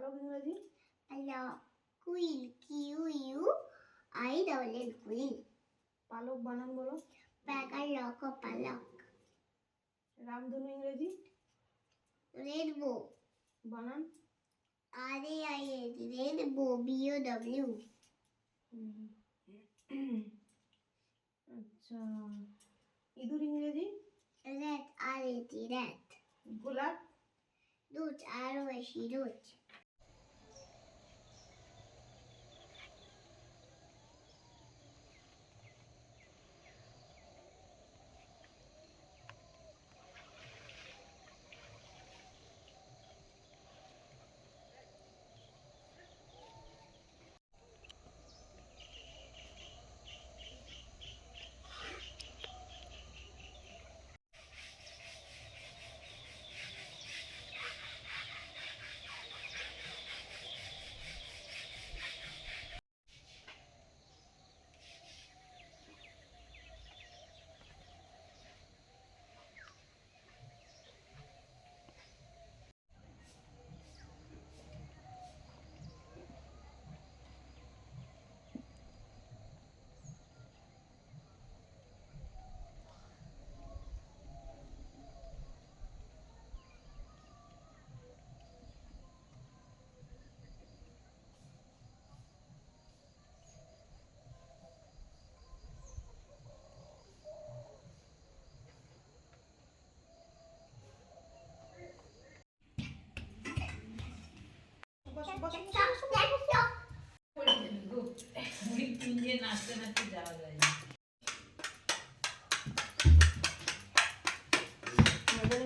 পালক ইংরেজি quill, Q U I double L quill. পালক বানান বলো lock of palak. রামধনু ইংরেজি Rainbow. বানান R A I N. Rainbow. B O W. আচ্ছা ইঁদুর ইংরেজি Red R A T. Red. গোলাপ Root R O S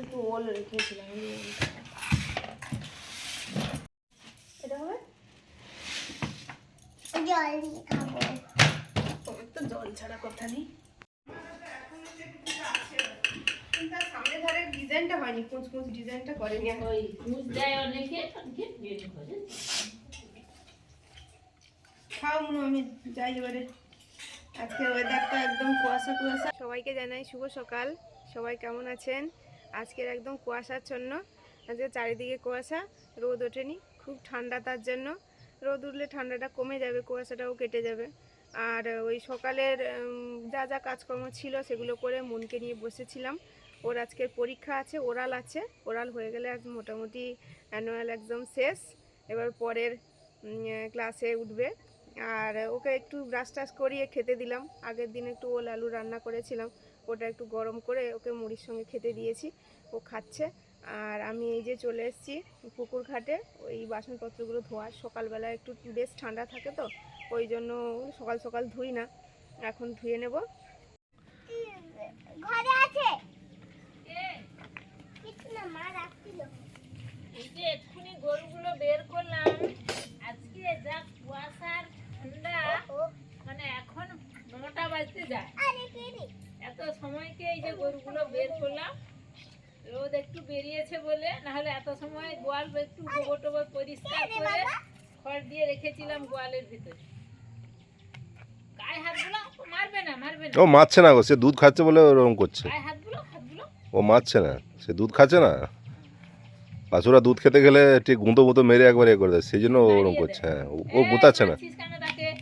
একটু ওল রেখেছিলাম এটা হবে? জল খাব। তো জল ছাড়া কথা নেই। কিন্তু সামনে ধারে ডিজাইনটা হয়নি কুঁচ কুঁচ ডিজাইনটা করেনি? ওই মুজ দেয় অনেকে অনেকে বের করে খাও মনে আমি যাই এবারে। আজকে ওয়েদারটা একদম কুয়াশা কুয়াশা। সবাইকে জানাই শুভ সকাল। সবাই কেমন আছেন? আজকের একদম কুয়াশাচ্ছন্ন আজকে চারিদিকে কুয়াশা রোদ ওঠেনি খুব ঠান্ডা তার জন্য। রোদ উঠলে ঠান্ডাটা কমে যাবে কুয়াশাটাও কেটে যাবে। আর ওই সকালের যা যা কাজকর্ম ছিল সেগুলো করে মনকে নিয়ে বসেছিলাম। ওর আজকের পরীক্ষা আছে, ওরাল আছে। ওরাল হয়ে গেলে আজ মোটামুটি অ্যানুয়াল একদম শেষ। এবার পরের ক্লাসে উঠবে। আর ওকে একটু ব্রাশ টাশ করিয়ে খেতে দিলাম। আগের দিন একটু ওল আলু রান্না করেছিলাম। ওটা একটু গরম করে ওকে মুড়ির সঙ্গে খেতে দিয়েছি। ও খাচ্ছে। আর আমি এই যে চলে এসেছি পুকুর ঘাটে। ওই বাসনপত্রগুলো ধোয়া সকালবেলা একটু বেশ ঠান্ডা থাকে তো, ওই জন্য সকাল সকাল ধুই না। এখন ধুয়ে নেব। ঘরে আছে কিছু না মা রাখছিল এই যে এক্ষুনি গরুগুলো বের করলাম। আজকে যা কুয়াশার ঠান্ডা মানে এখন নটা বাজতে যায়। এত সময়কে এই যে গরুগুলো বের করলাম। রোদ একটু বেরিয়েছে বলে নাহলে এত সময় গোয়াল একটু গোবর টোবর পরিষ্কার করে খড় দিয়ে রেখেছিলাম গোয়ালের ভিতরে। গায়ে হাতগুলো মারবে না মারবে না। ও মারছে না গো সে দুধ খাচ্ছে বলে ওরকম করছে। গায়ে হাতগুলো হাতগুলো। ও মারছে না সে দুধ খাচ্ছে না? বাছুরা দুধ খেতে গেলে ঠিক গুঁতো গুঁতো মেরে একবার এ করে দেয় সেই জন্য ওরকম করছে হ্যাঁ ও- গুঁতাচ্ছে না দেয়? দেয়?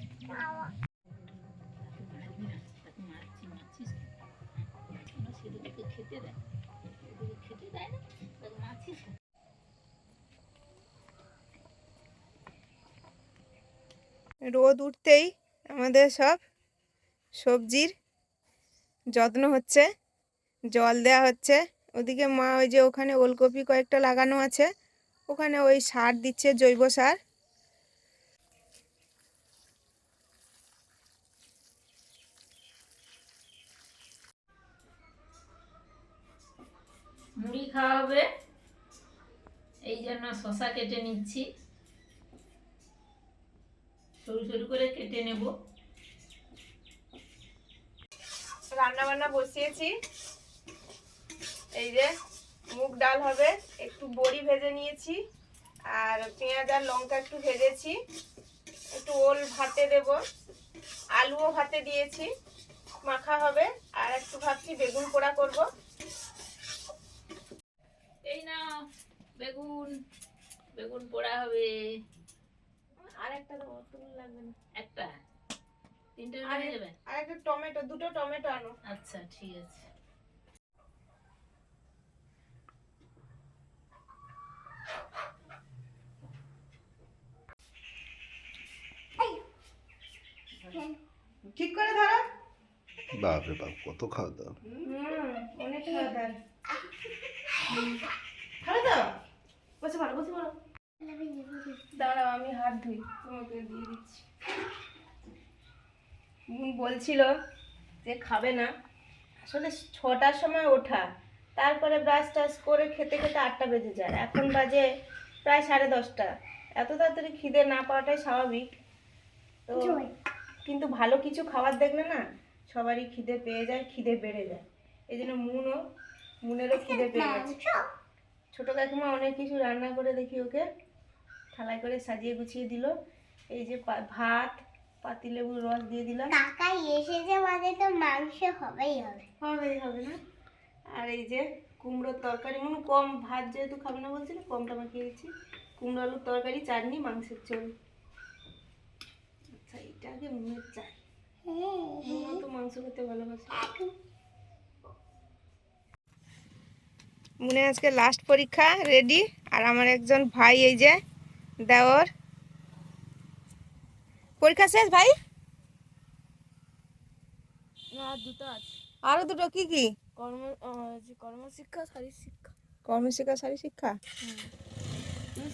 রোদ উঠতেই আমাদের সব সবজির যত্ন হচ্ছে জল দেওয়া হচ্ছে ওদিকে মা ওই যে ওখানে ওলকপি কয়েকটা লাগানো আছে। ওখানে ওই সার দিচ্ছে জৈব সার। মুড়ি খাওয়া হবে এই জন্য শশা কেটে নিচ্ছি। সরু সরু করে কেটে নেব। রান্না বান্না বসিয়েছি। এই যে মুগ ডাল হবে একটু বড়ি ভেজে নিয়েছি আর পেঁয়াজ আর লঙ্কা একটু ভেজেছি একটু ওল ভাতে দেব আলুও ভাতে দিয়েছি মাখা হবে আর একটু ভাবছি বেগুন পোড়া করব। এই না বেগুন বেগুন পোড়া হবে। আর একটা অতগুলো লাগবে না। একটা? তিনটে আর একটা টমেটো দুটো টমেটো আনো। আচ্ছা ঠিক আছে। ঠিক করে ধরো। বাপরে বাপ কত খাওয়া দাওয়া। অনেক তো? বসে ভালো বসে ভালো দাঁড়াও আমি হাত ধুই তোমাকে দিয়ে দিচ্ছি। বলছিল যে খাবে না। আসলে ছটার সময় ওঠা। তারপরে ব্রাশ টাশ করে খেতে খেতে আটটা বেজে যায়। এখন বাজে প্রায় সাড়ে দশটা। এত তাড়াতাড়ি খিদে না পাওয়াটাই স্বাভাবিক। তো কিন্তু ভালো কিছু খাবার দেখলে না সবারই খিদে পেয়ে যায় খিদে বেড়ে যায়। এই জন্য মুনও মুনেরও খিদে পেয়ে গেছে। ছোট কাকিমা অনেক কিছু রান্না করে দেখি ওকে। থালায় করে সাজিয়ে গুছিয়ে দিল। এই যে ভাত পাতিলেবুর রস দিয়ে দিলাম। কাকাই এসেছে মানে তো মাংস হবেই হবে। হবেই হবে না? আর এই যে কুমড়োর তরকারি মনে কম ভাত যেহেতু খাবে না বলছিল কমটা মাখিয়ে দিচ্ছি কুমড়ো আলুর তরকারি চাটনি মাংসের ঝোল। আচ্ছা এটা আগে মুনের চাই। তো মাংস খেতে ভালোবাসে। মুনে আজকে লাস্ট পরীক্ষা রেডি আর আমার একজন ভাই এই যে দেওর। পরীক্ষা শেষ ভাই? আর দুটো আছে। আরও দুটো কি কি? কর্ম কর্মশিক্ষা শারীর শিক্ষা কর্মশিক্ষা শারী শিক্ষা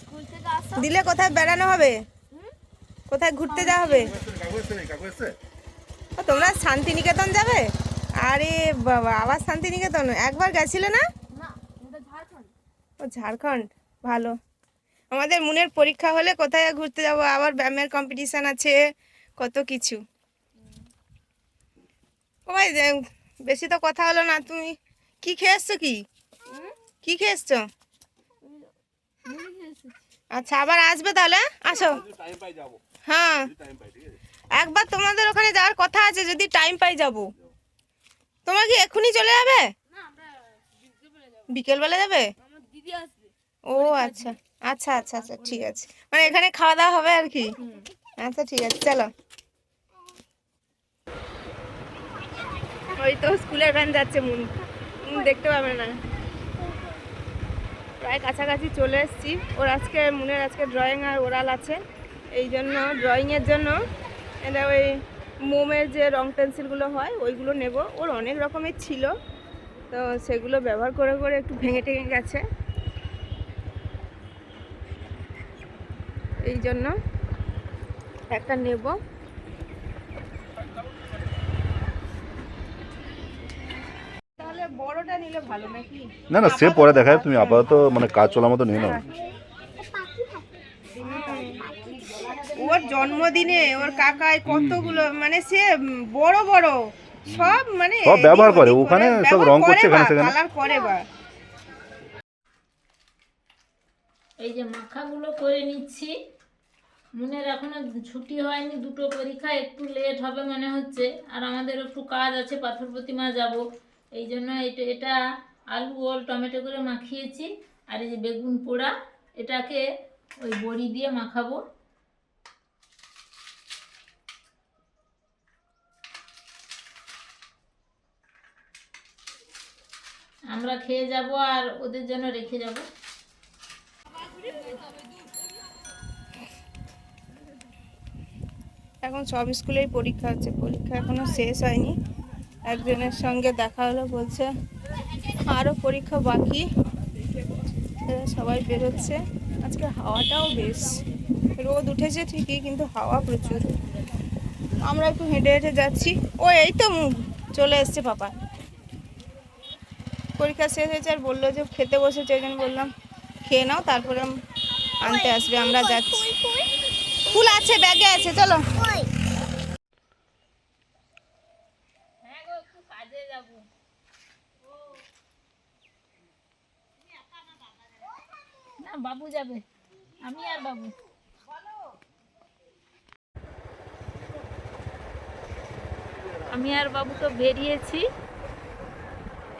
স্কুল থেকে আসো। দিলে কোথায় বেড়ানো হবে? কোথায় ঘুরতে যাওয়া হবে? তোমরা শান্তিনিকেতন যাবে? আরে বাবা আবার শান্তিনিকেতন? একবার গেছিলে না? না ও ঝাড়খণ্ড। ভালো। আমাদের মনের পরীক্ষা হলে কোথায় ঘুরতে যাব? আবার ব্যায়ামের কম্পিটিশন আছে কত কিছু। ও ভাই বেশি তো কথা হলো না, তুমি কি খেয়ে এসছো কি? কি খেয়ে এসছো আচ্ছা আবার আসবে তাহলে? আসো। হ্যাঁ। একবার তোমাদের ওখানে যাওয়ার কথা আছে, যদি টাইম পাই যাব। তোমার কি এক্ষুনি চলে যাবে? বিকেলবেলা যাবে? ও আচ্ছা। আচ্ছা আচ্ছা আচ্ছা ঠিক আছে। মানে এখানে খাওয়া দাওয়া হবে আর কি? আচ্ছা ঠিক আছে, চলো। ওই তো স্কুলের ভ্যান যাচ্ছে মুন। দেখতে পাবে না। প্রায় কাছাকাছি চলে এসেছি। ওর আজকে, মুনের আজকে ড্রয়িং আর ওরাল আছে। এই জন্য ড্রয়িংয়ের জন্য এটা ওই মোমের যে রং পেন্সিলগুলো হয়, ওইগুলো নেব। ওর অনেক রকমের ছিল। তো সেগুলো ব্যবহার করে করে একটু ভেঙে টেঙে গেছে। এই জন্য একটা নেব তাহলে বড়টা নিলে ভালো নাকি না না সে পরে দেখায় তুমি আপাতত মানে কাজ চলার মতো নিয়ে নাও। ওর জন্মদিনে ওর কাকায় কতগুলো মানে সে বড় বড় সব মানে সব ব্যবহার করে, ওখানে সব রং করছে এখানে সেখানে। কালার করে বা এই যে মাখাগুলো করে নিচ্ছি। মনের এখনও ছুটি হয়নি দুটো পরীক্ষা একটু লেট হবে মনে হচ্ছে। আর আমাদের একটু কাজ আছে পাথর প্রতিমা যাব। এই জন্য এটা এটা আলু ওল, টমেটো করে মাখিয়েছি। আর এই যে বেগুন পোড়া, এটাকে ওই বড়ি দিয়ে মাখাবো। আমরা খেয়ে যাব আর ওদের জন্য রেখে যাব। এখন সব স্কুলেই পরীক্ষা হচ্ছে পরীক্ষা এখনও শেষ হয়নি। একজনের সঙ্গে দেখা হলো বলছে আরও পরীক্ষা বাকি। সবাই বেরোচ্ছে। আজকে হাওয়াটাও বেশ। রোদ উঠেছে ঠিকই কিন্তু হাওয়া প্রচুর। আমরা একটু হেঁটে হেঁটে যাচ্ছি। ও এই তো মুখ। চলে এসছে পাপা। পরীক্ষা শেষ হয়েছে আর বলল যে খেতে বসেছে ওই জন্য বললাম খেয়ে নাও তারপরে আনতে আসবে আমরা যাচ্ছি। ফুল আছে ব্যাগে আছে চলো হ্যাঁ গো একটু কাজে যাব না বাবু যাবে। আমি আর বাবু। আমি আর বাবু তো বেরিয়েছি।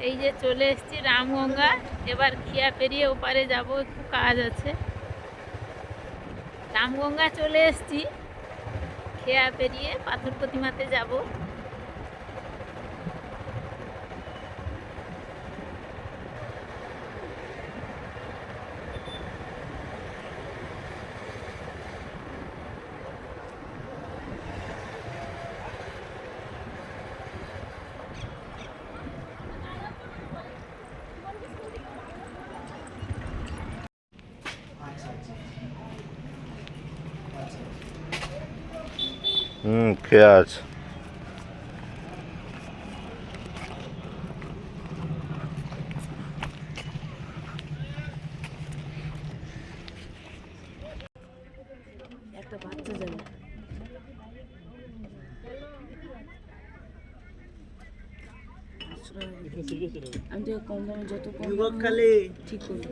এই যে চলে এসেছি রামগঙ্গা। এবার খিয়া পেরিয়ে ওপারে যাব, একটু কাজ আছে। রামগঙ্গা চলে এসেছি। খেয়া পেরিয়ে পাথর প্রতিমাতে যাব। যাবে আমি তো কম দামে যত কম ঠিক করে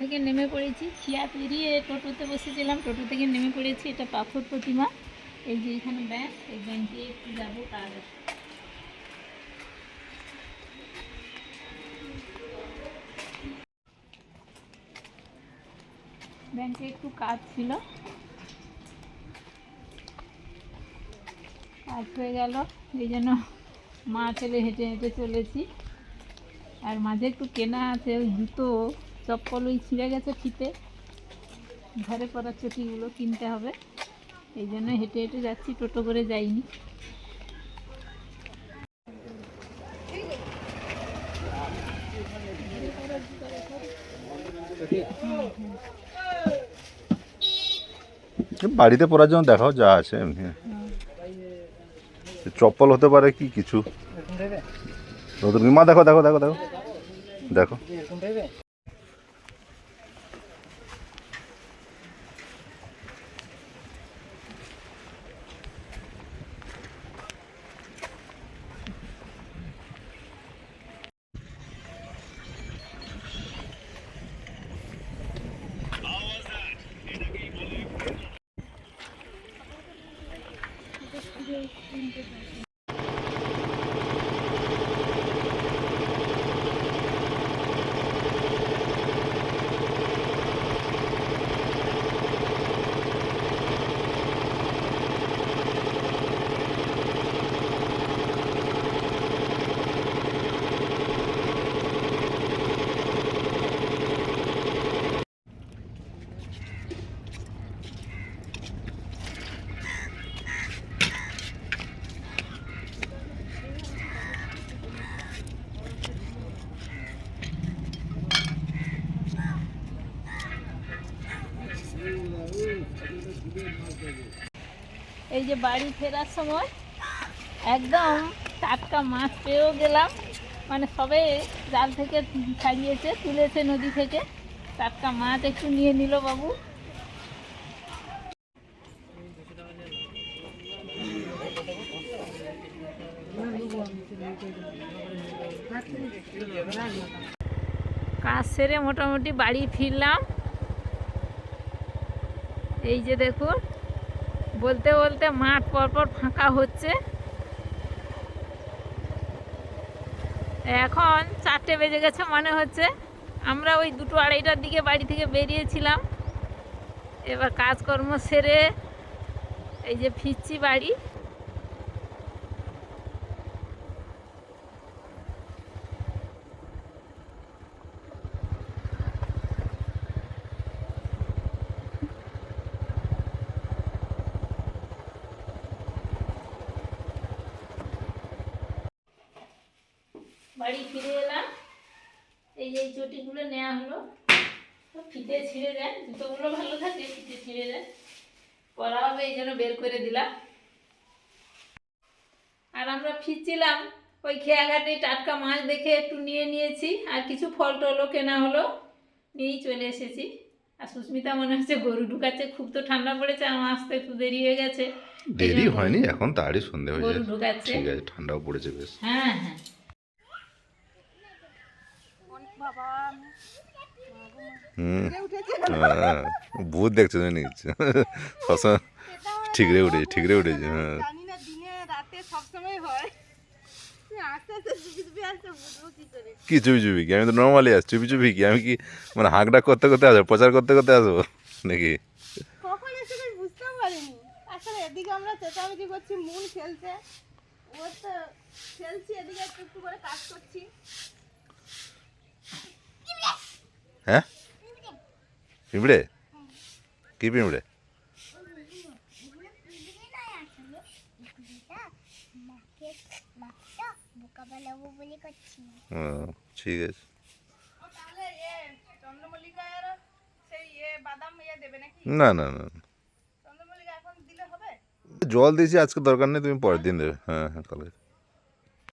থেকে নেমে পড়েছি। খিয়া পেরিয়ে টোটোতে বসেছিলাম। টোটো থেকে নেমে পড়েছি। এটা পাথর প্রতিমা। এই যে এখানে ব্যাংক এই ব্যাংকে একটু যাব কাজ। ব্যাংকে একটু কাজ ছিল। কাজ হয়ে গেল। এই জন্য মা ছেলে হেঁটে হেঁটে চলেছি। আর মাঝে একটু কেনা আছে, ওই জুতো। চপ্পল ওই ছিঁড়ে গেছে ফিতে। ঘরে পরা চটিগুলো কিনতে হবে। এই জন্য হেঁটে হেঁটে যাচ্ছি টোটো করে যাইনি। বাড়িতে পরার জন্য দেখাও যা আছে এমনি। চপ্পল হতে পারে কি কিছু? নতুন মা দেখো দেখো দেখো দেখো। দেখো এই যে বাড়ি ফেরার সময় একদম টাটকা মাছ পেয়েও গেলাম। মানে সবে জাল থেকে ছাড়িয়েছে, তুলেছে নদী থেকে। টাটকা মাছ একটু নিয়ে নিল বাবু। কাজ সেরে মোটামুটি বাড়ি ফিরলাম। এই যে দেখুন, বলতে বলতে মাঠ পরপর ফাঁকা হচ্ছে। এখন চারটে বেজে গেছে মনে হচ্ছে। আমরা ওই দুটো আড়াইটার দিকে বাড়ি থেকে বেরিয়েছিলাম। এবার কাজকর্ম সেরে এই যে ফিরছি বাড়ি। বাড়ি ফিরে এলাম। এই যে এই চটিগুলো নেওয়া হলো। ফিতে ছিঁড়ে দেন। জুতোগুলো ভালো থাকে ফিতে ছিঁড়ে দেন। পরা হবে এই জন্য বের করে দিলাম। আর আমরা ফিরছিলাম ওই খেয়াঘাটে টাটকা মাছ দেখে একটু নিয়ে নিয়েছি। আর কিছু ফল টলও কেনা হলো। নিয়েই চলে এসেছি। আর সুস্মিতা মনে হচ্ছে গরু ঢুকাচ্ছে। খুব তো ঠান্ডা পড়েছে আমার আসতে একটু দেরি হয়ে গেছে। দেরি হয়নি এখন তাড়ি সন্ধে হয়ে গরু যায় ঠিক আছে ঠান্ডাও পড়েছে বেশ। হ্যাঁ হ্যাঁ। হুম। হ্যাঁ ভূত দেখছ জানি ঠিক রে উঠেছে ঠিক রে উঠেছে হ্যাঁ হয়। কি চুপি চুপি কি? আমি তো নর্মালি আস চুপি চুপি কি? আমি কি মানে হাঁকডাক করতে করতে আসব, প্রচার করতে করতে আসব নাকি? খেলছে। ও তো খেলছি, এদিকে একটু করে কাজ করছি। হ্যাঁ পিঁপড়ে কি পিঁপড়ে ঠিক আছে না না না জল দিয়েছি আজকে দরকার নেই তুমি পরের দিন দেবে। হ্যাঁ হ্যাঁ কালকে